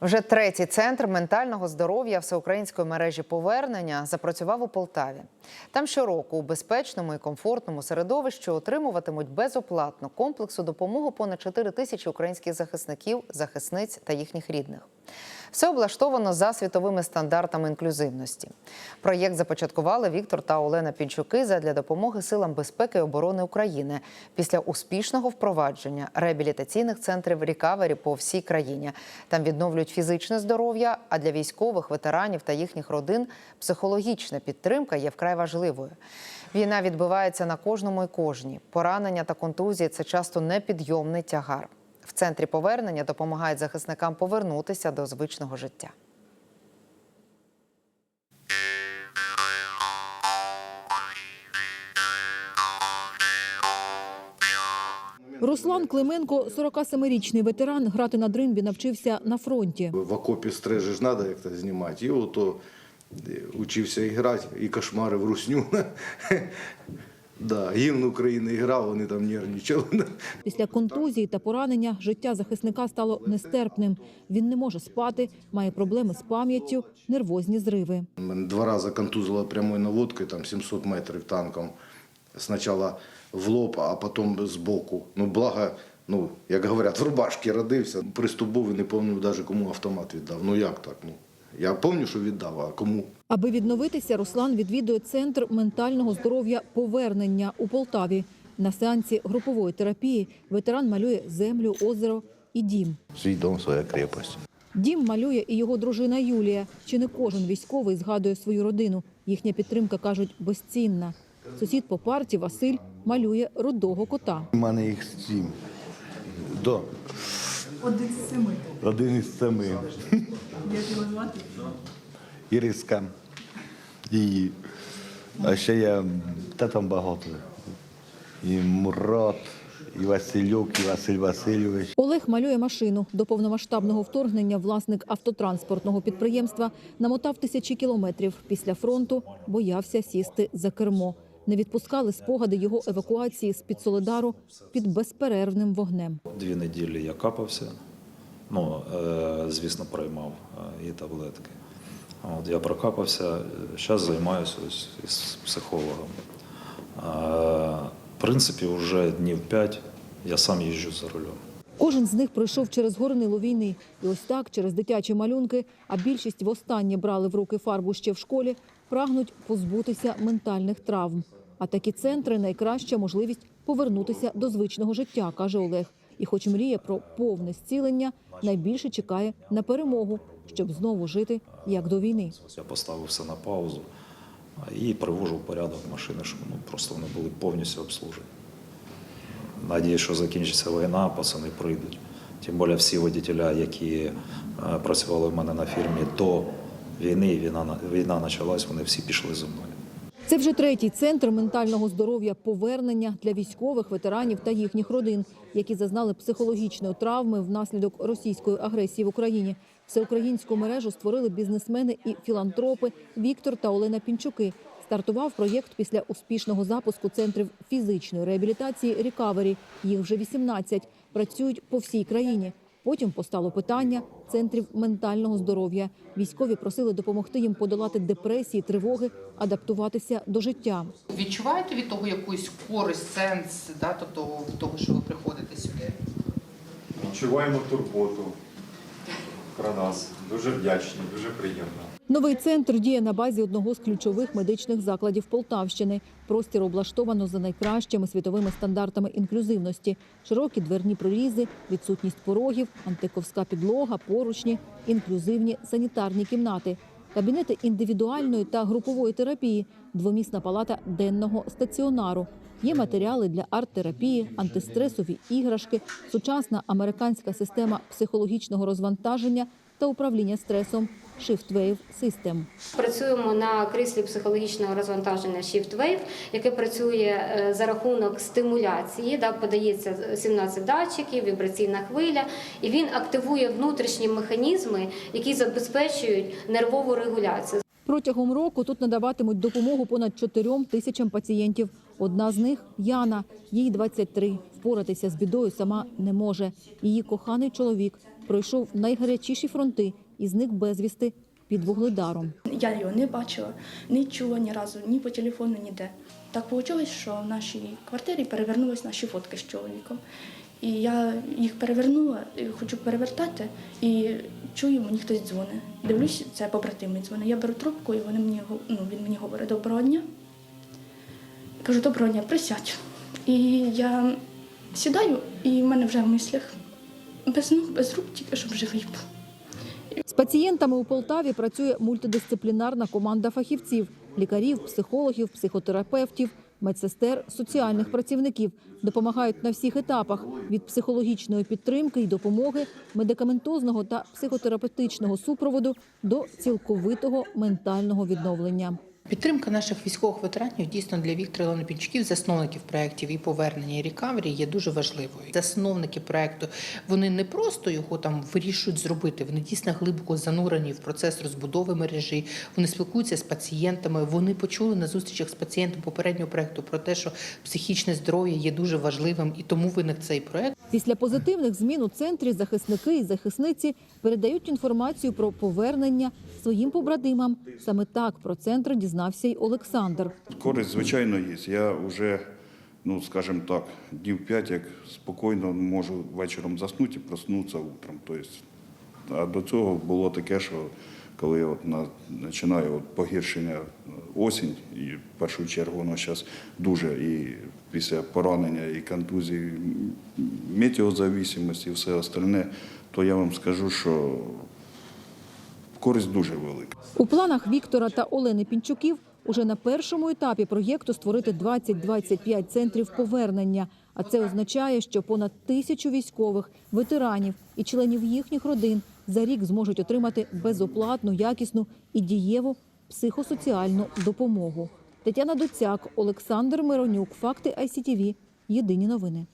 Вже третій центр ментального здоров'я всеукраїнської мережі повернення запрацював у Полтаві. Там щороку у безпечному і комфортному середовищі отримуватимуть безоплатно комплексу допомогу понад 4 тисячі українських захисників, захисниць та їхніх рідних. Все облаштовано за світовими стандартами інклюзивності. Проєкт започаткували Віктор та Олена Пінчуки задля допомоги силам безпеки і оборони України після успішного впровадження реабілітаційних центрів рікавері по всій країні. Там відновлюють фізичне здоров'я, а для військових, ветеранів та їхніх родин психологічна підтримка є вкрай важливою. Війна відбувається на кожному і кожній. Поранення та контузії це часто непідйомний тягар. В центрі повернення допомагають захисникам повернутися до звичного життя. Руслан Клименко, 47-річний ветеран, грати на дримбі навчився на фронті. В окопі стрижи ж треба як-то знімати. І ото учився грати, і кошмари в русню. Да, гімн України грав, вони там нервничали. Після контузії та поранення життя захисника стало нестерпним. Він не може спати, має проблеми з пам'яттю, нервозні зриви. Мене два рази контузило прямою наводкою, там 700 метрів танком. Спочатку в лоб, а потім збоку. Ну, благо, ну, як говорять, в рубашці родився. Приступ був і не пам'ятаю навіть, кому автомат віддав. Ну як так? Ну, я пам'ятаю, що віддав, а кому? Аби відновитися, Руслан відвідує центр ментального здоров'я повернення у Полтаві. На сеансі групової терапії ветеран малює землю, озеро і дім. Свій дом, своя крепость. Дім малює і його дружина Юлія. Чи не кожен військовий згадує свою родину? Їхня підтримка, кажуть, безцінна. Сусід по парті Василь малює рудого кота. У мене їх сім. До. Один з семи. Один із семи. Як його звати? Іриска. Її. А ще я та там багато. І Мурат, і Васильок, і Василь Васильович. Олег малює машину. До повномасштабного вторгнення власник автотранспортного підприємства намотав тисячі кілометрів. Після фронту боявся сісти за кермо. Не відпускали спогади його евакуації з під Солидару під безперервним вогнем. Дві неділі я капався. Ну, е, звісно, приймав е, і таблетки. От, я прокапався, зараз займаюся ось із психологом. Е, в принципі, вже днів п'ять я сам їжджу за рулем. Кожен з них пройшов через горнило війни. І ось так, через дитячі малюнки, а більшість востаннє брали в руки фарбу ще в школі, прагнуть позбутися ментальних травм. А такі центри найкраща можливість повернутися до звичного життя, каже Олег. І хоч мріє про повне зцілення, найбільше чекає на перемогу, щоб знову жити як до війни. Я поставив все на паузу і привожу в порядок машини, щоб ну, просто вони були повністю обслужені. Надію, що закінчиться війна, пацани прийдуть. Тим більше всі водителя, які е, працювали в мене на фірмі до війни, війна, війна почалась, вони всі пішли зі мною. Це вже третій центр ментального здоров'я повернення для військових, ветеранів та їхніх родин, які зазнали психологічної травми внаслідок російської агресії в Україні. Всеукраїнську мережу створили бізнесмени і філантропи Віктор та Олена Пінчуки. Стартував проєкт після успішного запуску центрів фізичної реабілітації «Рікавері». Їх вже 18. Працюють по всій країні. Потім постало питання центрів ментального здоров'я. Військові просили допомогти їм подолати депресії, тривоги, адаптуватися до життя. Відчуваєте від того якусь користь, сенс, да, тобто того, що ви приходите сюди? Відчуваємо турботу про нас. Дуже вдячні, дуже приємно. Новий центр діє на базі одного з ключових медичних закладів Полтавщини. Простір облаштовано за найкращими світовими стандартами інклюзивності: широкі дверні прорізи, відсутність порогів, антиковська підлога, поручні, інклюзивні санітарні кімнати. Кабінети індивідуальної та групової терапії, двомісна палата денного стаціонару. Є матеріали для арт-терапії, антистресові іграшки, сучасна американська система психологічного розвантаження та управління стресом ShiftWave System. Працюємо на кріслі психологічного розвантаження ShiftWave, яке працює е, за рахунок стимуляції. Да, подається 17 датчиків, вібраційна хвиля, і він активує внутрішні механізми, які забезпечують нервову регуляцію. Протягом року тут надаватимуть допомогу понад 4 тисячам пацієнтів. Одна з них Яна, їй 23. Впоратися з бідою сама не може. Її коханий чоловік пройшов найгарячіші фронти і зник безвісти під вугледаром. Я його не бачила, не чула ні разу, ні по телефону, ніде. Так вийшло, що в нашій квартирі перевернулись наші фотки з чоловіком. І я їх перевернула, хочу перевертати, і чую, мені хтось дзвонить. Дивлюсь, це побратими дзвонить. Я беру трубку, і вони мені, ну, він мені говорить доброго дня. Кажу, доброго дня, присядь. І я сідаю, і в мене вже в мислях без ног, без рук, тільки щоб живий був. З пацієнтами у Полтаві працює мультидисциплінарна команда фахівців – лікарів, психологів, психотерапевтів, медсестер, соціальних працівників. Допомагають на всіх етапах – від психологічної підтримки і допомоги, медикаментозного та психотерапевтичного супроводу до цілковитого ментального відновлення. Підтримка наших військових ветеранів дійсно для Віктора Ланопінчуків, засновників проєктів і повернення і рекавері є дуже важливою. Засновники проєкту вони не просто його там вирішують зробити, вони дійсно глибоко занурені в процес розбудови мережі. Вони спілкуються з пацієнтами. Вони почули на зустрічах з пацієнтом попереднього проєкту про те, що психічне здоров'я є дуже важливим, і тому виник цей проєкт. Після позитивних змін у центрі захисники і захисниці передають інформацію про повернення своїм побратимам. Саме так про центр дізнався й Олександр. Користь, звичайно, є. Я вже, ну скажімо так, днів п'ять, як спокійно можу вечором заснути і проснутися утром. Тобто, а до цього було таке, що коли от на, починає от погіршення е, осінь, і в першу чергу воно зараз дуже і після поранення, і контузії, метеозависимості і все остальне, то я вам скажу, що користь дуже велика. У планах Віктора та Олени Пінчуків уже на першому етапі проєкту створити 20-25 центрів повернення. А це означає, що понад тисячу військових, ветеранів і членів їхніх родин за рік зможуть отримати безоплатну, якісну і дієву психосоціальну допомогу. Тетяна Доцяк, Олександр Миронюк. Факти ICTV. Єдині новини.